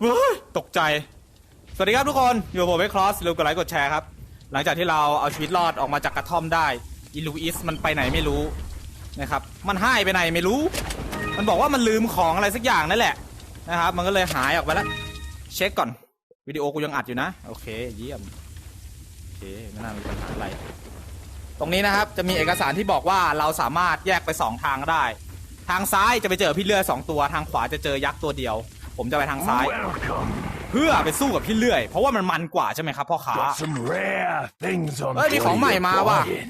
เฮ้ยตกใจ สวัสดีครับทุกคน อยู่กับผมไอ้ครอสลืมกดไลค์กดแชร์ครับ หลังจากที่เราเอาชีวิตรอดออกมาจากกระท่อมได้อีลูอิสมันไปไหนไม่รู้นะครับ มันหายไปไหนไม่รู้ มันบอกว่ามันลืมของอะไรสักอย่างนั่นแหละนะครับ มันก็เลยหายออกไปแล้ว เช็คก่อน วิดีโอกูยังอัดอยู่นะ โอเค เยี่ยม โอเค ไม่น่ามีปัญหาอะไร ตรงนี้นะครับ จะมีเอกสารที่บอกว่าเราสามารถแยกไปสองทางได้ ทางซ้ายจะไปเจอพี่เลือสองตัว ทางขวาจะเจอยักษ์ตัวเดียว ผมจะไปทางซ้าย Welcome. เพื่อไปสู้กับพี่เลื่อย เพราะว่ามันมันกว่าใช่ไหมครับพ่อค้า Got some rare things on เอ้ยมีของใหม่มาว่ะ What are you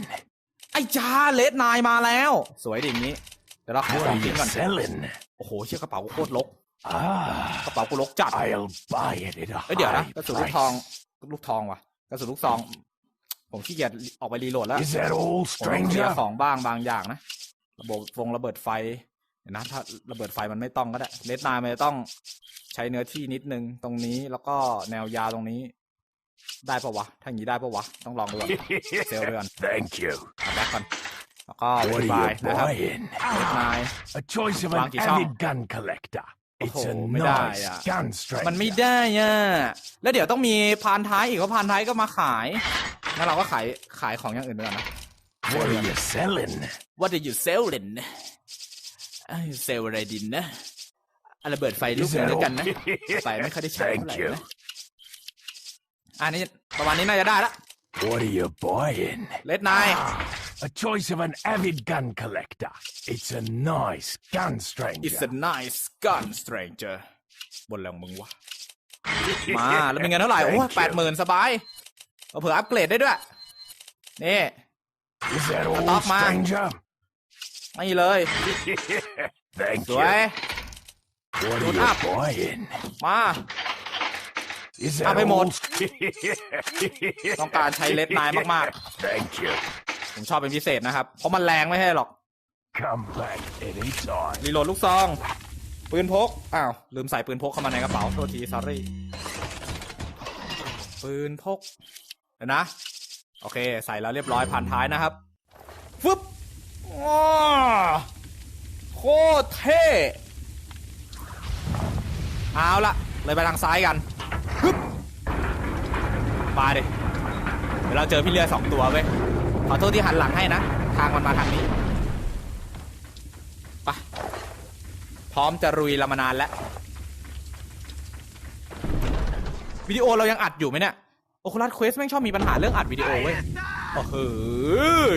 ไอ้จ้าเลดนายมาแล้ว สวยดิอย่างนี้ เดี๋ยวเราขายของ buying? ทิ้ง What ก่อน are you selling? โอ้โหเชี่ยกระเป๋ากูโคตรลก Ah, กระเป๋ากูลกจัด I'll buy it at a เอ้ยเดี๋ยวนะ high กระสุนลูก price. ทองลูกทองว่ะกระสุนลูกซองผมขี้เกียจออกไปรีโหลดแล้ว Is that all, ผมต้องเคลีย stranger? ร์ของบ้างบางอย่างนะระบบวงระเบิดไฟเดี๋ยว นะถ้าระเบิดไฟมันไม่ต้องก็ได้เลดนายมันจะต้องใช้เนื้อที่นิดนึงตรงนี้แล้วก็แนวยาวตรงนี้ ได้ปะวะ ถ้าอย่างนี้ได้ปะวะ ต้องลองดูก่อน Sell it on. Thank you. เอาแบ็คก่อนแล้วก็ What บา are ย you นะครับ buying? เลดนาย A choice of an Wang Qishang. avid gun collector. It's a Oh, ไม่ได้ nice อะ gun stranger. มันไม่ได้อะแล้วเดี๋ยวต้องมีพานท้ายอีกว่าพานท้ายก็มาขายงั้นเราก็ขายขายของอย่างอื่นไปก่อนนะ What are you selling? What are you selling ไอ้ เซลอะไรดินนะอะระเบิดไฟลูก Is หนึ่ง that ด้วย all? กันนะไฟไม่ค่อยได้ใช้เท่า Thank ไหร่ you. นะอันนี้ประมาณนี้น่าจะได้ละ What are you buying? เลดนาย A choice of an avid gun collector. It's a nice gun stranger. It's a nice gun stranger บนแรงมึงวะ มาแล้วเป็นเงินเท่าไหร่ โอ้ Thank you. แปดหมื่นสบายเผื่ออัปเกรดได้ด้วย นี่ Is that Stop, all, man. stranger? ไม่เลย Thank สวย you. What Good are you up. buying? มา Is Up that him all? on. ต้องการใช้เลดนายมาก Thank you. ๆ ผมชอบเป็นพิเศษนะครับ เพราะมันแรงไม่ใช่หรอก Come back anytime. รีโหลดลูกซอง ปืนพก อ้าว ลืมใส่ปืนพกเข้ามาในกระเป๋า โทษที s อรี่ ปืนพก เดี๋ยวนะ โอเค ใส่แล้วเรียบร้อยผ่านท้ายนะครับ ฟึบว้าโค ตรเท่เอาละเลยไปทางซ้ายกันฮึบมาดิเดี๋ยวเราเจอพี่เรือสองตัวเว้ยขอโทษที่หันหลังให้นะ ทางมันมาทางนี้ไปพร้อมจะรุยเรามานานแล้ววิดีโอเรายังอัดอยู่ไหมเนี่ยโอคูลัสเควสแม่งชอบมีปัญหาเรื่องอัดวิดีโอเว้ยโอ้โห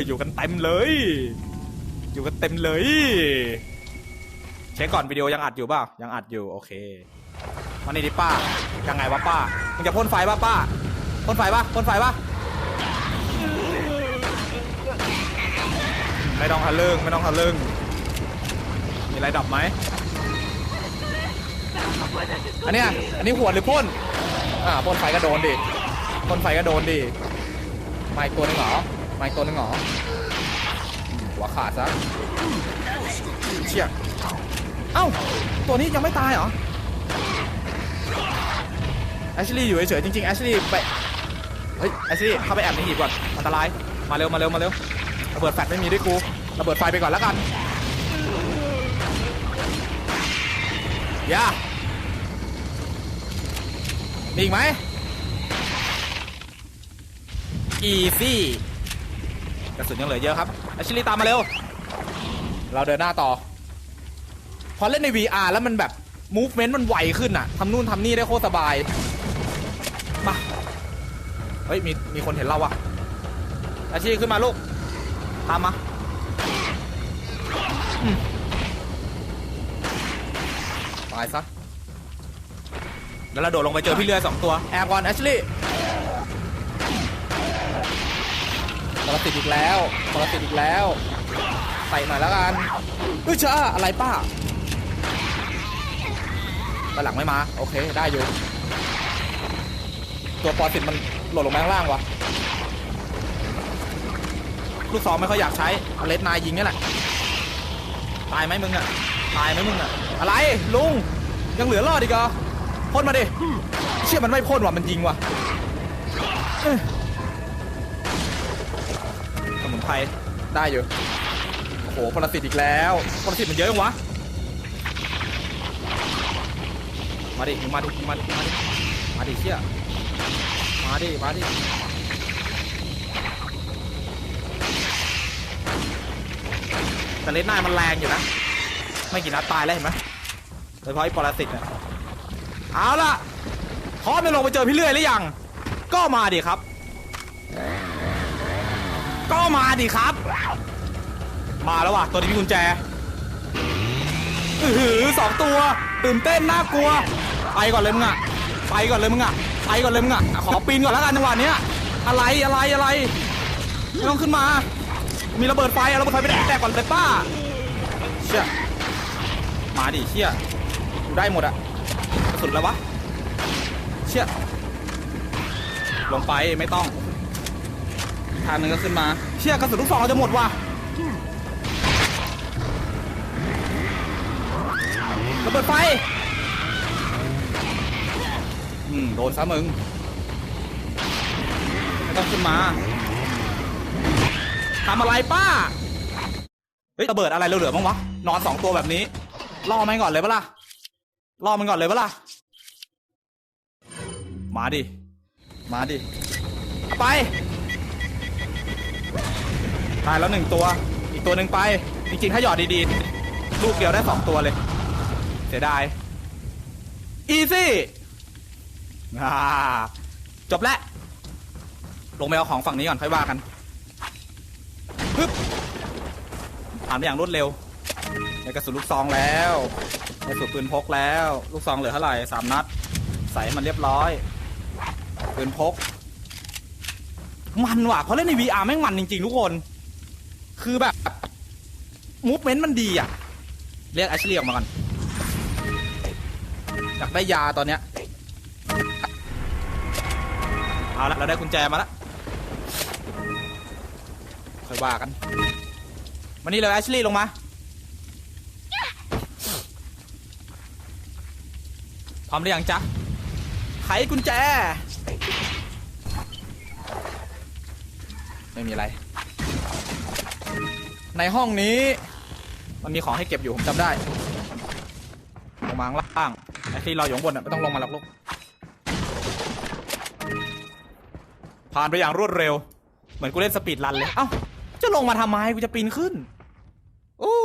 อยู่กันเต็มเลย อยู่กันเต็มเลย เช็คก่อนวิดีโอยังอัดอยู่เปล่ายังอัดอยู่โอเคมานี่ดิป้ายังไงวะป้ามึงจะพ่นไฟป่ะป้าพ่นไฟป่ะพ่นไฟป่ะไม่ต้องทะลึ่งไม่ต้องทะลึ่งมีอะไรดับไหมอันเนี้ยอันนี้หัวหรือพ่นอ่าพ่นไฟก็โดนดิพ่นไฟก็โดนดิไมาอีกตัวหนึงเหรอมาอีกตัวหนึงเหรอหัวขาดซะเชี่ย เอ้า ตัวนี้ยังไม่ตายเหรอแอชลีย์อยู่เฉยๆจริงๆแอชลีย์ไปเฮ้ยแอชลีย์เข้าไปแอบในหีบก่อนอันตรายมาเร็วมาเร็วมาเร็วระเบิดแฟลชไม่มีด้วยกูระเบิดไฟไปก่อนแล้วกันอย่ามีอีกไหมอีซี่กระสุนยังเหลือเยอะครับอชลีตามมาเร็ว เราเดินหน้าต่อ พอเล่นใน VR แล้วมันแบบ movement มันไวขึ้นอะทำนู่นทำนี่ได้โคตรสบายมาเฮ้ยมีมีคนเห็นเราอะอาชีขึ้นมาลูกตามมาตายซะแล้วเราโดดลงไปเจอพี่เรือสองตัวแอบก่อนแอชลี่ปรสิตอีกแล้วปรสิตอีกแล้วใส่หน่อยแล้วกันเฮ้ยจ้าอะไรป้า หลังไม่มา โอเค ได้อยู่ ตัวปรสิตมันหล่นลงมาข้างล่างวะลูกซองไม่ค่อยอยากใช้เอาเลสนายยิงนี่แหละ ตายไหมมึงอะตายไหมมึงอะอะไรลุง ยังเหลือรอดอีกเหรอพ่นมาดิ เชื่อมันไม่พ่นว่ะมันยิงว่ะสมุนไพรได้อยู่ โอ้โหปรสิตอีกแล้วปรสิตมันเยอะจังวะ มาดิมาดิมาดิมาดิมาดิเชี่ยมาดิมาดิแต่เลนนามันแรงอยู่นะ ไม่กี่นัดตายแล้วเห็นไหมโดยเฉพาะไอ้ปรสิตเนี่ยเอาล่ะพร้อมจะลงไปเจอพี่เลื่อยหรือยัง ก็มาดิครับ ก็มาดิครับ มาแล้วว่ะตัวนี้มีกุญแจ อือหือสองตัว ตื่นเต้นน่ากลัว ไปก่อนเลยมึงอะไปก่อนเลยมึงอะไปก่อนเลยมึงอะขอปีนก่อนแล้วกันจังหวะเนี้ยอะไรอะไรอะไรไม่ต้องขึ้นมา มีระเบิดไฟเอาระเบิดไฟไปแดกแดกก่อนเลยป้าเชี่ยมาดิเชี่ยกูได้หมดอะกระสุนแล้ววะเชี่ยลงไปไม่ต้องทางนึงก็ขึ้นมา เชี่ยกระสุนลูกซองเราจะหมดว่ะระเบิดไฟ โดนซะมึง ไม่ต้องขึ้นมาทำอะไรป้า เฮ้ยระเบิดอะไรเหลือๆบ้างวะ นอนสองตัวแบบนี้ ล่อมันก่อนเลยปะล่ะ ล่อมันก่อนเลยปะล่ะ มาดิ มาดิ ไป ตายแล้วหนึ่งตัว อีกตัวหนึ่งไป จริงๆ ถ้าหยอดดีๆ ลูกเดียวได้สองตัวเลย เสียดาย อีซี่าจบแล้วลงไปเอาของฝั่งนี้ก่อนค่อยว่ากันปึ๊บผ่านไปอย่างรวดเร็วได้กระสุนลูกซองแล้วได้กระสุนปืนพกแล้ว ลูกซองเหลือเท่าไหร่สามนัด ใส่ให้มันเรียบร้อย ปืนพก มันว่ะเพราะเล่นใน VR แม่งมันจริง ๆ ทุกคน คือแบบมูฟเมนต์มันดีอะ เรียกแอชลีย์ออกมาก่อนอยากได้ยาตอนเนี้ย เอาละเราได้กุญแจมาล้วค่อยว่ากันมานี่เลยแอชลีย์ลงมา พร้อมหรือยังจ๊ะไขกุญแจ ไม่มีอะไร ในห้องนี้ มันมีของให้เก็บอยู่ผมจำได้ ลงมาข้างล่าง ไอ้ที่เราอยู่ข้างบนอะไม่ต้องลงมาหรอกลูก ผ่านไปอย่างรวดเร็ว เหมือนกูเล่นสปีดรันเลย เอ้า จะลงมาทำไมกูจะปีนขึ้น โอ้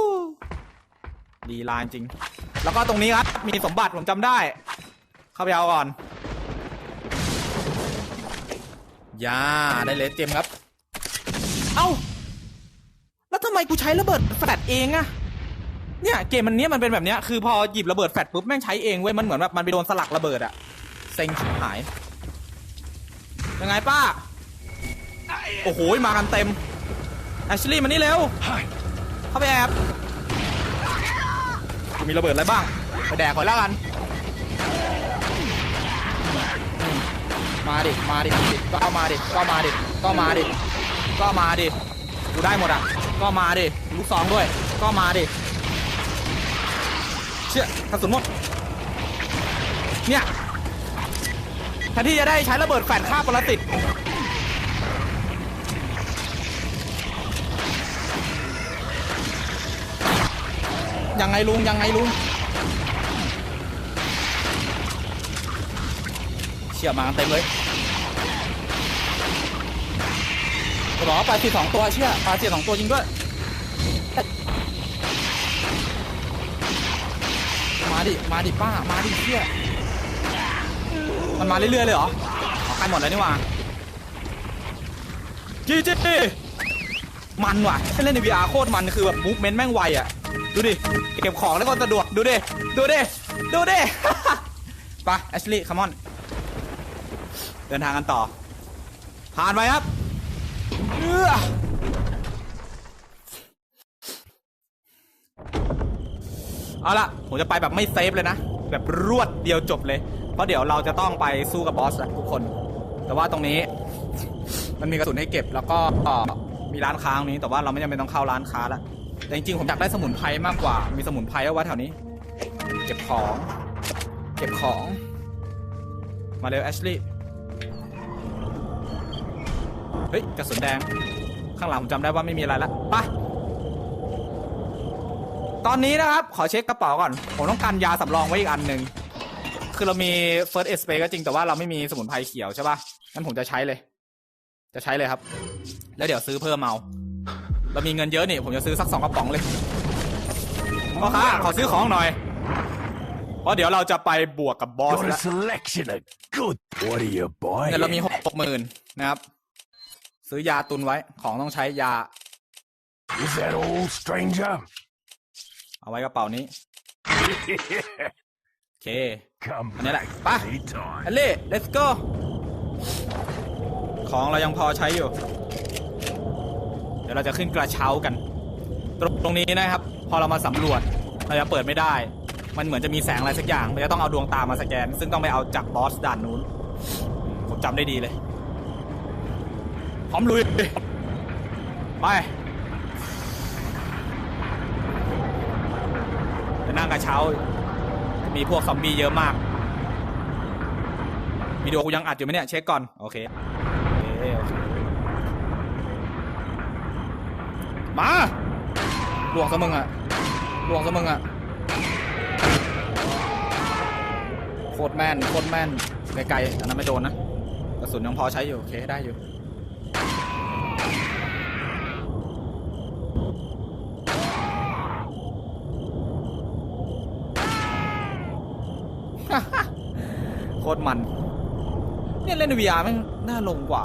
ดีลานจริง แล้วก็ตรงนี้ครับ มีสมบัติผมจำได้ เข้าไปเอาก่อนยาได้เลสเจมครับ เอ้า แล้วทำไมกูใช้ระเบิดแฟลชเองอะเนี่ยเกมมันเนี้ยมันเป็นแบบเนี้ยคือพอหยิบระเบิดแฟลชปุ๊บแม่งใช้เองเว้ยมันเหมือนแบบมันไปโดนสลักระเบิดอะเซ็งชิบหาย ยังไงป้า โอ้โห มากันเต็มแอชลี่มานี่เร็ว เข้าไปแอบกูมีระเบิดอะไรบ้าง ไปแดกก่อนแล้วกัน มาดิ มาดิมาดิก็เอามาดิ ก็มาดิ ก็มาดิ ก็มาดิ กูได้หมดอะ ก็มาดิ ลูกซองด้วย ก็มาดิ เชี่ยกระสุนหมด เนี่ย แทนที่จะได้ใช้ระเบิดแฟนฆ่าปรสิตยังไงลุงยังไงลุงเชี่ยมากันเต็มเลยจะบอปลาจีสองตัวเชี่ยปลาจีสองตัวจริงด้วย มาดิ มาดิป้า มาดิเชี่ย มันมาเรื่อยๆเลยเหรอใกล้หมดแล้วนี่หว่าจีจีมันว่ะเล่นใน VR โคตรมันคือแบบมูฟเมนต์แม่งไวอะ ดูดิ เก็บของแล้วก็สะดวก ดูดิ ดูดิ ดูดิ ไปแอชลีย์คัมอน เดินทางกันต่อ ผ่านไปครับเออเอาละผมจะไปแบบไม่เซฟเลยนะ แบบรวดเดียวจบเลย เพราะเดี๋ยวเราจะต้องไปสู้กับบอสอะทุกคน แต่ว่าตรงนี้ มันมีกระสุนให้เก็บแล้วก็มีร้านค้าตรงนี้ แต่ว่าเราไม่จำเป็นต้องเข้าร้านค้าแล้วแต่จริงๆผมอยากได้สมุนไพรมากกว่า มีสมุนไพรเอาไว้แถวนี้ เก็บของ เก็บของ มาเร็วแอชลีย์เฮ้ยกระสุนแดง ข้างหลังผมจำได้ว่าไม่มีอะไรละไปตอนนี้นะครับ ขอเช็คกระเป๋าก่อน ผมต้องการยาสำรองไว้อีกอันหนึ่ง คือเรามี first aid spray ก็จริงแต่ว่าเราไม่มีสมุนไพรเขียวใช่ป่ะงั้นผมจะใช้เลย จะใช้เลยครับ แล้วเดี๋ยวซื้อเพิ่มเอาเรามีเงินเยอะนี่ผมจะซื้อสักสองกระป๋องเลยพ่อค้าขอซื้อของหน่อยเพราะเดี๋ยวเราจะไปบวกกับบอส Got a แล้ว selection of good. What are you เงินเรามี buying? หกหมื่นนะครับ ซื้อยาตุนไว้ของต้องใช้ยา Is that all, stranger? เอาไว้กระเป๋านี้โอเค Come อันนี้แหละ back ไป anytime. อันเล่ let's go ของเรายังพอใช้อยู่ เดี๋ยวเราจะขึ้นกระเช้ากัน ตรงตรงนี้นะครับ พอเรามาสำรวจ เราจะเปิดไม่ได้ มันเหมือนจะมีแสงอะไรสักอย่างมันจะต้องเอาดวงตามาสแกน ซึ่งต้องไปเอาจากบอสด่านนู้น ผมจำได้ดีเลย พร้อมลุย ไปไปนั่งกระเช้า มีพวกซอมบี้เยอะมากวิดีโอกูยังอัดอยู่ไหมเนี่ยเช็คก่อน โอเคอเคอเคมาลวงซะมึงอะลวงซะมึงอะโคตรแม่นโคตรแม่นไกลๆอันนั้นไม่โดนนะกระสุนยังพอใช้อยู่ โอเคได้อยู่ คตรมัน เนี่ยเล่น VR แม่งน่าลงกว่า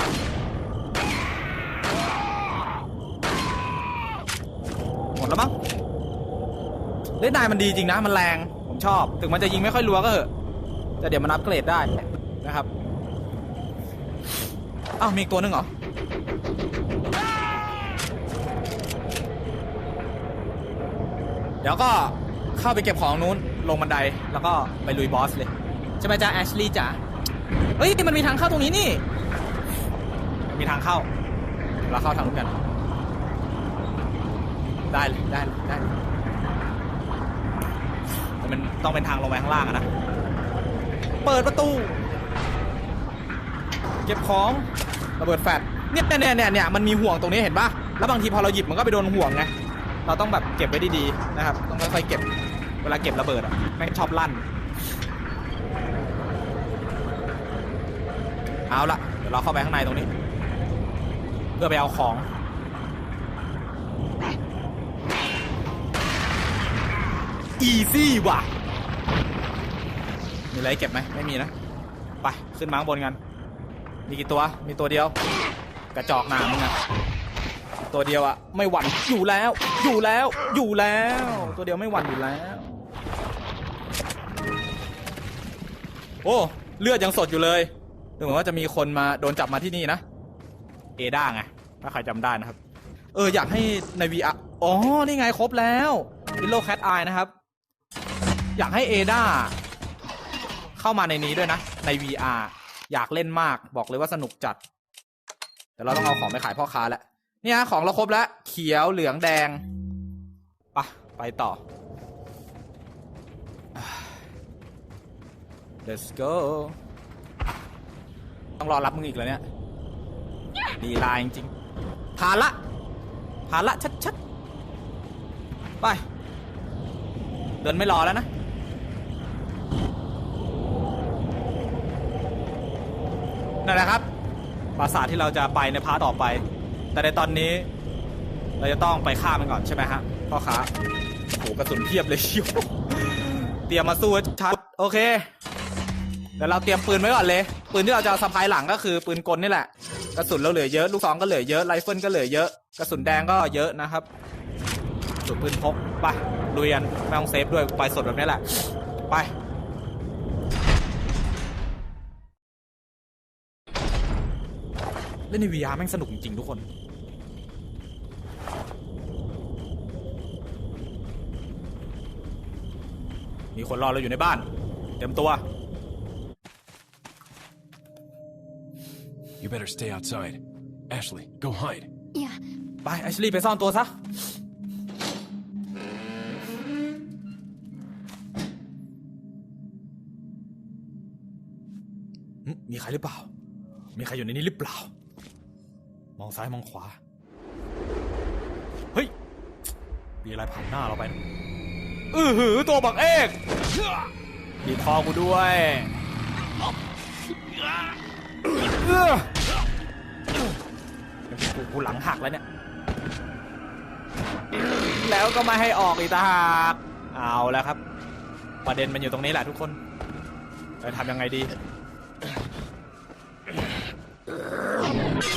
หมดแล้วมั้งเล่นได้มันดีจริงนะ มันแรง ผมชอบ ถึงมันจะยิงไม่ค่อยรัวก็เถอะแต่เดี๋ยวมันอัปเกรดได้นะครับอ้าวมีตัวนึงเหรอเดี๋ยวก็เข้าไปเก็บของนู้นลงบันไดแล้วก็ไปลุยบอสเลย ใช่ไหมจ๊ะแอชลีย์จ๋าเฮ้ยมันมีทางเข้าตรงนี้นี่ มีทางเข้า เราเข้าทางนู้นกัน ได้เลยได้เลยได้เลยแต่มันต้องเป็นทางลงไปข้างล่างอะนะ เปิดประตู เก็บของระเบิดแฟลชเนี่ยเนี่ยเนี่ยเนี่ยมันมีห่วงตรงนี้เห็นปะแล้วบางทีพอเราหยิบมันก็ไปโดนห่วงไงเราต้องแบบเก็บไว้ดีๆนะครับ ต้องค่อยๆเก็บ เวลาเก็บระเบิดอะแม่ชอบลั่น เอาละเดี๋ยวเราเข้าไปข้างในตรงนี้ เพื่อไปเอาของ อีซี่ว่ะ มีอะไรเก็บไหมไม่มีนะ ไป ขึ้นมาข้างบนกัน มีกี่ตัว มีตัวเดียว กระจอกหนามึงอะตัวเดียวอะไม่หวั่นอยู่แล้ว อยู่แล้ว อยู่แล้ว ตัวเดียวไม่หวั่นอยู่แล้ว โอ้ เลือดยังสดอยู่เลย ดูเหมือนว่าจะมีคนมาโดนจับมาที่นี่นะ เอด้าไง ถ้าใครจำได้นะครับ เออ อยากให้ใน VR อ๋อ นี่ไงครบแล้ววิลโลแคทไอนะครับ อยากให้เอด้าเข้ามาในนี้ด้วยนะ ใน VR อยากเล่นมากบอกเลยว่าสนุกจัด แต่เราต้องเอาของไปขายพ่อค้าแล้วเนี่ยของเราครบแล้ว เขียวเหลืองแดงปะไปต่อ let's go ต้องรอรับมึงอีกแล้วเนี่ยดีลายจริงๆผ่านละผ่านละชัดๆไป เดินไม่รอแล้วนะนั่นแหละครับปราสาทที่เราจะไปในพาร์ทต่อไป แต่ในตอนนี้เราจะต้องไปฆ่ามันก่อนใช่ไหมฮะพ่อค้าโหกระสุนเพียบเลยชิวเตรียมมาสู้ชัดโอเคเดี๋ยวเราเตรียมปืนไว้ก่อนเลย ปืนที่เราจะเอาสะพายหลังก็คือปืนกลนี่แหละ กระสุนเราเหลือเยอะ ลูกซองก็เหลือเยอะไรเฟิลก็เหลือเยอะ กระสุนแดงก็เยอะนะครับสุดปืนพกไปลุยกันไม่ต้องเซฟด้วยไปสดแบบนี้แหละไปเล่นใน VR แม่งสนุกจริงๆทุกคน มีคนรอเราอยู่ในบ้าน เตรียมตัว You better stay outside. Ashley, go hide. Yeah. ไปแอชลีย์ไปซ่อนตัวซะหึมีใครหรือเปล่า มีใครอยู่ในนี้หรือเปล่า มองซ้ายมองขวา เฮ้ย มีอะไรผ่านหน้าเราไปนะอือหือ ตัวบักเอกบีบคอกูด้วยเอื้อ กูกูหลังหักแล้วเนี่ย แล้วก็ไม่ให้ออกอีกตาหากเอาแล้วครับ ประเด็นมันอยู่ตรงนี้แหละทุกคนจะทำยังไงดี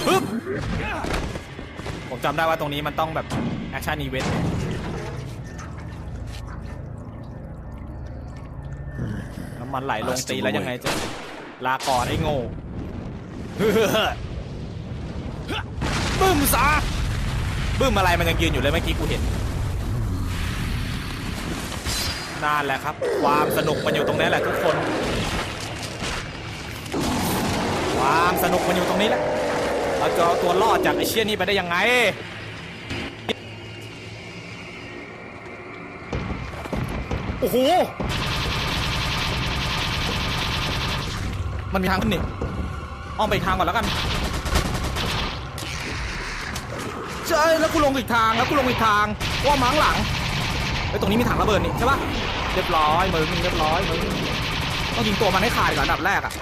ปึ๊บผมจำได้ว่าตรงนี้มันต้องแบบแอคชั่นอีเวนต์น้ำมันไหลลงตีแล้วยังไงจะลาก่อนไอ้โง่ บึ้มซะบึ้มอะไรมันยังยืนอยู่เลยเมื่อกี้กูเห็นนั่นแหละครับ ความสนุกมันอยู่ตรงนี้แหละทุกคน ความสนุกมันอยู่ตรงนี้แหละเราจะเอาตัวรอดจากไอเชี่ยนี่ไปได้ยังไงโอ้โห มันมีทางขึ้นนี่ อ้อมไปทางก่อนแล้วกันใช่แล้วกูลงอีกทางแล้วกูลงอีกทางว่ามาข้งหลังไอ้ตรงนี้มีถังระเบิดนี่ใช่ปะเรียบร้อยมึงเรียบร้อยมึงต้องยิงตัวมันให้ขาดก่อนอันดับแรกอะ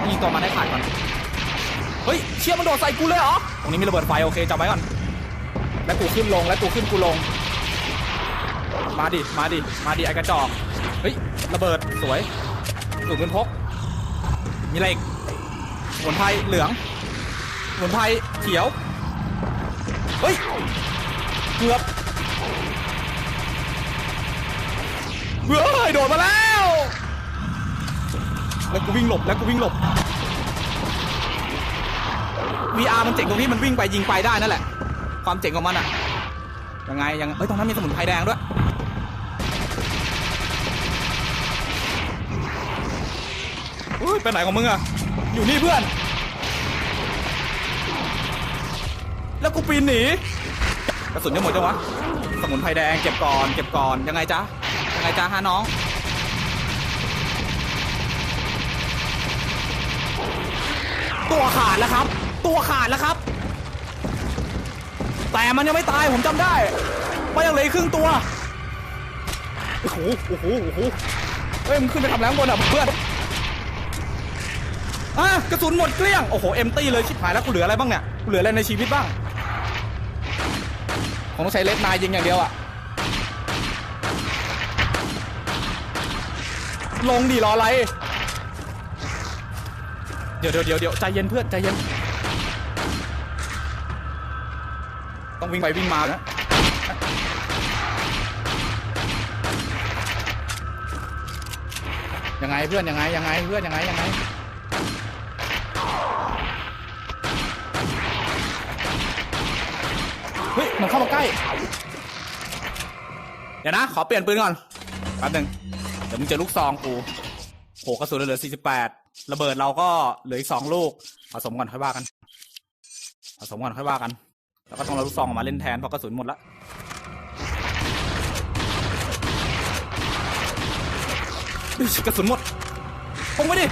ต้องยิงตัวมันให้ขาดก่อนเฮ้ยเชี่ยมันโดดใส่กูเลยเหรอตรงนี้มีระเบิดไฟโอเคจำไว้ก่อนแล้วกูขึ้นลงแล้วกูขึ้นกูลง มาดิมาดิมาดิไอ้กระจอกเฮ้ยระเบิดสวยสูงเงินพกมีอะไรอีก นไพรเหลืองสมุนไพรเขียว เฮ้ย เกือบเฮ้ย โดดมาแล้ว แล้วกูวิ่งหลบ แล้วกูวิ่งหลบ VR มันเจ๋งตรงที่มันวิ่งไปยิงไปได้นั่นแหละ ความเจ๋งของมันอะยังไงยังเอ้ยตรงนั้นมีสมุนไพรแดงด้วย อุ้ยไปไหนของมึงอะ อยู่นี่เพื่อน แล้วกูปีนหนีกระสุนจะหมดจังวะ สมุนไพรแดงเก็บก่อน เก็บก่อน ยังไงจ๊ะ ยังไงจ๊ะฮะน้อง ตัวขาดแล้วครับ ตัวขาดแล้วครับ แต่มันยังไม่ตายผมจำได้มันยังเหลือครึ่งตัว โอ้โห โอ้โห โอ้โห เฮ้ย มึงขึ้นไปทำแรงบนอะเพื่อน อะกระสุนหมดเกลี้ยง โอ้โห เอ็มตี้เลยชิบหายแล้วกูเหลืออะไรบ้างเนี่ย กูเหลืออะไรในชีวิตบ้างผมต้องใช้เลสนายยิงอย่างเดียวอะลงดิรออะไร เดี๋ยวเดี๋ยวเดี๋ยวเดี๋ยวใจเย็นเพื่อนใจเย็น ต้องวิ่งไปวิ่งมานะยังไงเพื่อนยังไงยังไงเพื่อนยังไงยังไงเฮ้ย มันเข้ามาใกล้ เดี๋ยวนะ ขอเปลี่ยนปืนก่อนแป๊บหนึ่งเดี๋ยวมึงจอลูกซองกูโหกระสุนเหลือ 48 ระเบิดเราก็เหลืออีกสองลูก ผสมก่อนค่อยว่ากัน ผสมก่อนค่อยว่ากัน แล้วก็ต้องเอาลูกซองออกมาเล่นแทนเพราะกระสุนหมดละกระสุนหมดพงไปดิ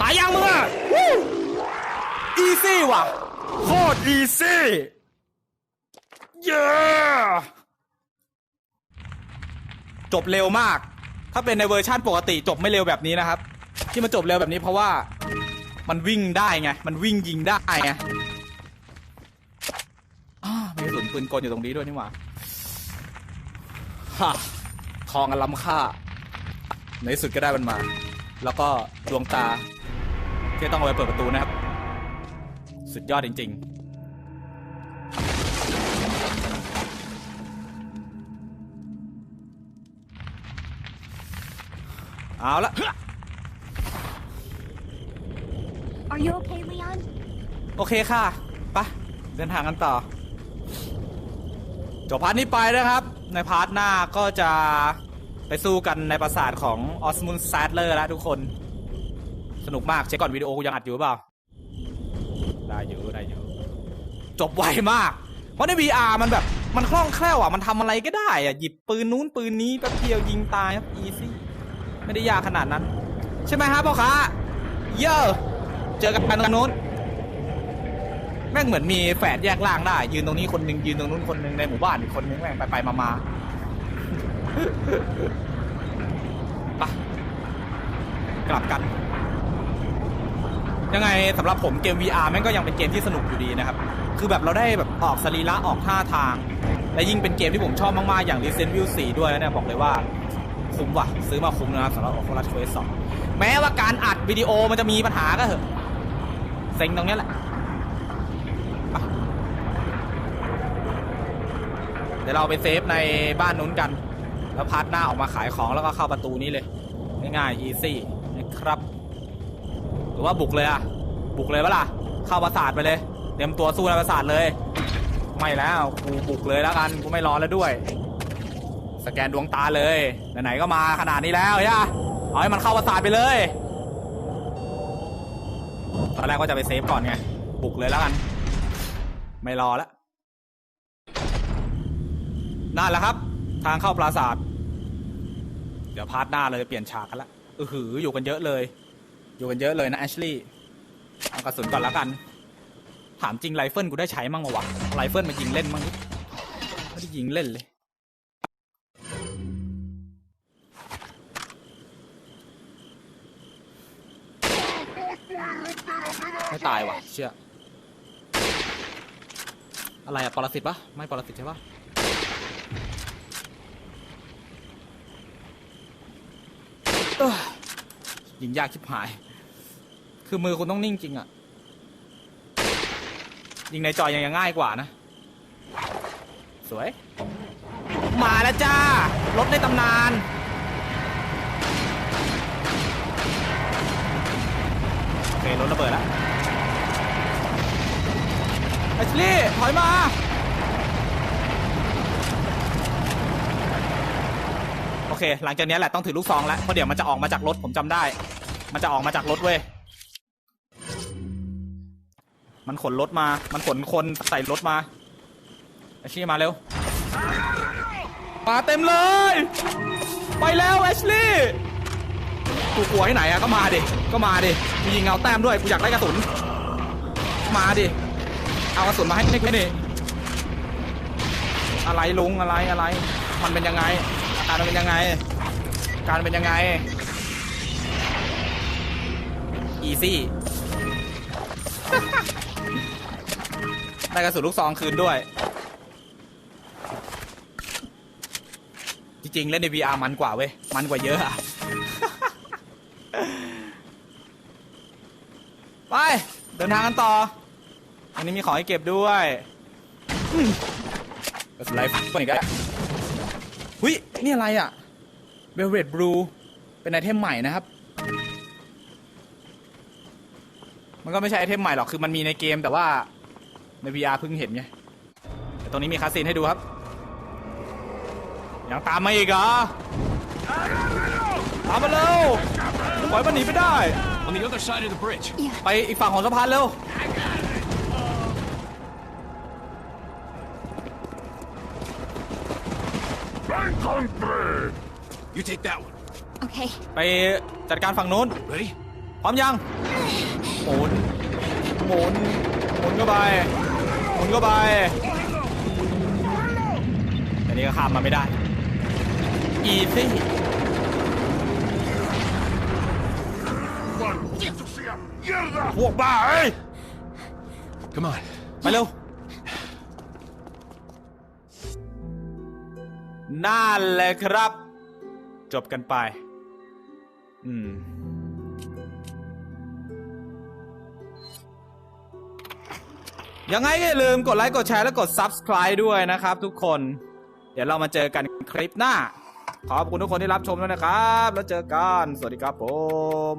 ตายยังมึงอะ อีซี่ว่ะ โคตรอีซี่ เย้จบเร็วมาก ถ้าเป็นในเวอร์ชั่นปกติจบไม่เร็วแบบนี้นะครับ ที่มันจบเร็วแบบนี้เพราะว่ามันวิ่งได้ไง มันวิ่งยิงได้ไงอ้ามีกระสุนปืนกลอยู่ตรงนี้ด้วยนี่หว่าฮ่าทองอันล้ำค่า ในที่สุดก็ได้มันมา แล้วก็ดวงตาที่ต้องเอาไปเปิดประตูนะครับ สุดยอดจริง ๆ เอาละ Are you okay, Leon? โอเคค่ะ ไปะเดินทางกันต่อ จบพาร์ทนี้ไปนะครับ ในพาร์ทหน้าก็จะไปสู้กันในปราสาทของออสมุนแซดเลอร์แล้วทุกคน สนุกมากเช็คก่อนวิดีโอกูยังอัดอยู่หรือเปล่า ได้อยู่ได้อยู่จบไวมาก เพราะใน VR มันแบบมันคล่องแคล่วอะ มันทำอะไรก็ได้อะ หยิบปืนนู้นปืนนี้แป๊บเดียวยิงตายครับอีซี่ไม่ได้ยากขนาดนั้น ใช่ไหมครับพ่อค้าเยอะเจอกันตรงนู้นแม่งเหมือนมีแฝดแยกล่างได้ ยืนตรงนี้คนหนึ่งยืนตรงนู้นคนหนึ่งในหมู่บ้านอีกคนหนึงแม่งไปไปมามาไปกลับกัน ยังไงสำหรับผมเกม VR แม่งก็ยังเป็นเกมที่สนุกอยู่ดีนะครับ คือแบบเราได้แบบออกสรีระออกท่าทาง และยิ่งเป็นเกมที่ผมชอบมาก ๆ อย่าง Resident Evil 4 ด้วยเนี่ยบอกเลยว่า คุ้มว่ะ ซื้อมาคุ้มนะครับสำหรับ Oculus Quest 2 แม้ว่าการอัดวิดีโอมันจะมีปัญหาก็เถอะเซ็งตรงเนี้ยแหละ เดี๋ยวเราไปเซฟในบ้านนู้นกัน แล้วพาร์ทหน้าออกมาขายของแล้วก็เข้าประตูนี้เลย ง่ายๆ easy นะครับ หรือว่าบุกเลยอะบุกเลยปะล่ะเข้าปราสาทไปเลย เตรียมตัวสู้ในปราสาทเลย ไม่แล้วกูบุกเลยแล้วกันกูไม่รอแล้วด้วย สแกนดวงตาเลยไหนๆก็มาขนาดนี้แล้วย่าเอาให้มันเข้าปราสาทไปเลยตอนแรกก็จะไปเซฟก่อนไงบุกเลยแล้วกัน ไม่รอแล้วนั่นแหละครับ ทางเข้าปราสาท เดี๋ยวพาร์ทหน้าเลยเปลี่ยนฉากกันละเออหืออยู่กันเยอะเลย อยู่กันเยอะเลยนะแอชลี่เอากระสุนก่อนแล้วกัน ถามจริงไรเฟิลกูได้ใช้มั่งวะไรเฟิลมายิงเล่นมั่งไม่ได้ยิงเล่นเลยไม่ตายว่ะเชื่อ อะไรอะปรสิตปะไม่ปรสิตใช่ปะยิงยากชิบหาย คือมือคุณต้องนิ่งจริงอะยิงในจอยังยังง่ายกว่านะ สวย มาแล้วจ้ารถในตำนาน โอเครถระเบิดแล้วแอชลี่ ถอยมาโอเค หลังจากนี้แหละต้องถือลูกซองแล้วเพราะเดี๋ยวมันจะออกมาจากรถผมจำได้ มันจะออกมาจากรถเว้ย มันขนรถมา มันขนคนใส่รถมาแอชลี่มาเร็ว มาเต็มเลย ไปแล้วแอชลี่ กูกลัวที่ไหนอะก็มาดิ ก็มาดิ กูยิงเงาแต้มด้วย กูอยากได้กระสุน มาดิ เอากระสุนมาให้นิกให้ดิอะไรลุงอะไรอะไร มันเป็นยังไง อาการมันเป็นยังไง การมันเป็นยังไง อีซี่ ได้กระสุนลูกซองคืนด้วย จริงๆ เล่นใน VR มันกว่าเว้ย มันกว่าเยอะอะไป เดินทางกันต่อ อันนี้มีของให้เก็บด้วยอืมก็สไลด์ก่อนอีกแล้วหุยนี่อะไรอะ Velvet Blue เป็นไอเทมใหม่นะครับ มันก็ไม่ใช่ไอเทมใหม่หรอก คือมันมีในเกมแต่ว่า ใน VR เพิ่งเห็นไงแต่ตรงนี้มีคาสซีนให้ดูครับ ยังตามมาอีกเหรอ ตามมาเร็วปล่อยมันหนีไปได้ On the other side of the bridge. ไปอีกฝั่งของสะพานเร็ว You take that one. Okay. ไปจัดการฝั่งนู้น Ready? พร้อมยัง หมุน หมุน หมุนเข้าไปห มุนเข้าไปแต่นี้ก็ข้ามมาไม่ได้อีซี่พวกบ้าเอ้ย Come on. ไปเร็วนั่นเลยครับ จบกันไป อืม ยังไงก็อย่าลืมกดไลค์กดแชร์และกด Subscribe ด้วยนะครับทุกคน เดี๋ยวเรามาเจอกันคลิปหน้า ขอบคุณทุกคนที่รับชมแล้วนะครับ แล้วเจอกัน สวัสดีครับผม